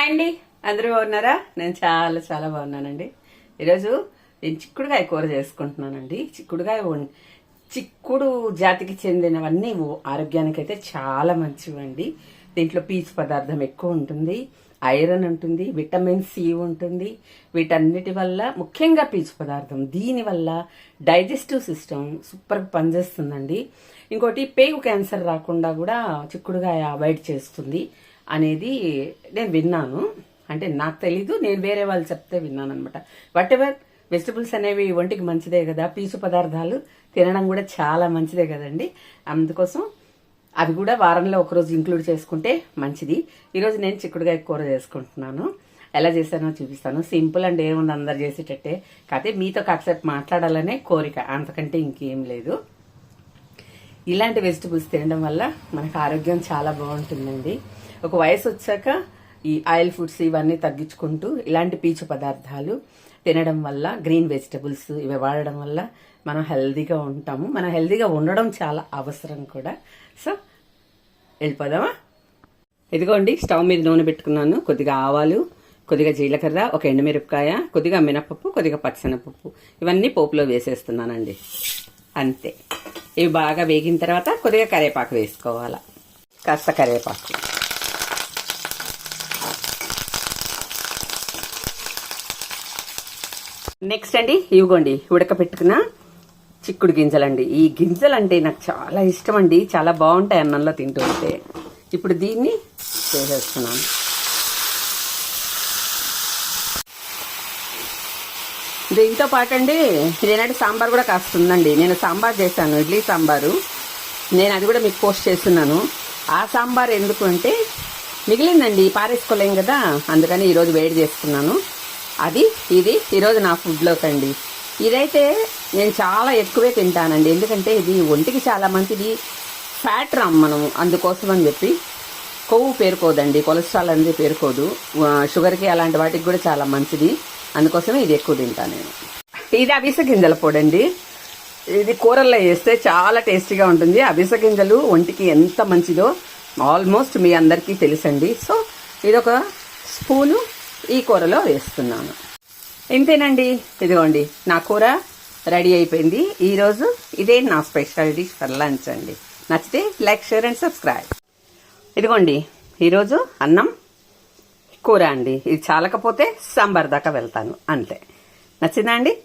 Hi అండి. అందరూ బాగున్నారా? నేను చాలా చాలా బాగున్నానండి. ఈరోజు నేను చిక్కుడుకాయ కూర చేసుకుంటున్నానండి. చిక్కుడుకాయ చిక్కుడు జాతికి చెందినవన్నీ ఓ- అయితే చాలా మంచివండి. దీంట్లో పీచు పదార్థం ఎక్కువ ఉంటుంది ఐరన్ ఉంటుంది విటమిన్ సి ఉంటుంది. వీటన్నిటి వల్ల ముఖ్యంగా పీచు పదార్థం దీనివల్ల డైజెస్టివ్ సిస్టమ్ సూపర్గా పనిచేస్తుందండి. ఇంకోటి పేగు క్యాన్సర్ రాకుండా కూడా చిక్కుడుకాయ అవాయిడ్ చేస్తుంది. అనేది నేను విన్నాను. అంటే నాకు తెలీదు నేను వేరే వాళ్ళు చెప్తే విన్నాను అనమాట వాట్ ఎవర్ వెజిటబుల్స్ అనేవి ఒంటికి మంచిదే కదా పీచు పదార్థాలు తినడం కూడా చాలా మంచిదే కదండి. అందుకోసం అవి కూడా వారంలో ఒకరోజు ఇంక్లూడ్ చేసుకుంటే మంచిది. ఈరోజు నేను చిక్కుడుకాయ కూర చేసుకుంటున్నాను. ఎలా చేశానో చూపిస్తాను. సింపుల్ అండ్ ఏముంది అందరు చేసేటట్టే. కాకపోతే మీతో కాసేపు మాట్లాడాలనే కోరిక అంతకంటే ఇంకేం లేదు. ఇలాంటి వెజిటబుల్స్ తినడం వల్ల మనకు ఆరోగ్యం చాలా బాగుంటుందండి. ఒక వయసు వచ్చాక ఈ ఆయిల్ ఫుడ్స్ ఇవన్నీ తగ్గించుకుంటూ ఇలాంటి పీచు పదార్థాలు తినడం వల్ల గ్రీన్ వెజిటబుల్స్ ఇవి వాడడం వల్ల మనం హెల్దీగా ఉంటాము. మనం హెల్దీగా ఉండడం చాలా అవసరం కూడా. సో వెళ్ళిపోదామా? ఇదిగోండి స్టవ్ మీద నూనె పెట్టుకున్నాను. కొద్దిగా ఆవాలు కొద్దిగా జీలకర్ర ఒక ఎండుమిరపకాయ కొద్దిగా మినపప్పు కొద్దిగా పచ్చనపప్పు. ఇవన్నీ పోపులో వేసేస్తున్నానండి. అంతే. ఇవి బాగా వేగిన తర్వాత కొద్దిగా కరివేపాకు వేసుకోవాలి. కాస్త కరివేపాకు నెక్స్ట్ అండి ఇవిగోండి ఉడకపెట్టుకున్న చిక్కుడు గింజలండి. ఈ గింజలు అంటే నాకు చాలా ఇష్టం అండి. చాలా బాగుంటాయి అన్నంలో తింటూ ఉంటే ఇప్పుడు దీన్ని చేసేస్తున్నాను. దీంతో పాటు అండి నేనంటే సాంబార్ కూడా కాస్త ఉందండి నేను సాంబార్ చేశాను ఇడ్లీ సాంబారు. నేను అది కూడా మీకు పోస్ట్ చేస్తున్నాను. ఆ సాంబార్ ఎందుకు అంటే మిగిలిందండి పారేసుకోలేం కదా. అందుకని ఈరోజు వేడి చేసుకున్నాను అది ఇది ఈరోజు నా ఫుడ్లోకి అండి. ఇదైతే నేను చాలా ఎక్కువే తింటానండి. ఎందుకంటే ఇది ఒంటికి చాలా మంచిది. ఫ్యాట్ రామ్ మనం అందుకోసం అని చెప్పి. కొవ్వు పేరుకోదండి కొలెస్ట్రాల్ అనేది పేరుకోదు. షుగర్కి అలాంటి వాటికి కూడా చాలా మంచిది. అందుకోసమే ఇది ఎక్కువ తింటాను నేను. ఇది అవిసె గింజల పొడి అండి ఇది కూరల్లో వేస్తే చాలా టేస్టీగా ఉంటుంది. అవిసె గింజలు ఒంటికి ఎంత మంచిదో ఆల్మోస్ట్ మీ అందరికీ తెలుసండి. సో ఇదొక స్పూను ఈ కూరలో వేస్తున్నాను. ఇంతేనండి. ఇదిగోండి నా కూర రెడీ అయిపోయింది. ఈరోజు ఇదే నా స్పెషల్ డిష్ ఫర్ లంచ్ అండి. నచ్చితే లైక్ షేర్ అండ్ సబ్స్క్రైబ్. ఇదిగోండి ఈరోజు అన్నం కూర అండి. ఇది చాలకపోతే సాంబార్ దాకా వెళ్తాను. అంతే. నచ్చిందా అండి?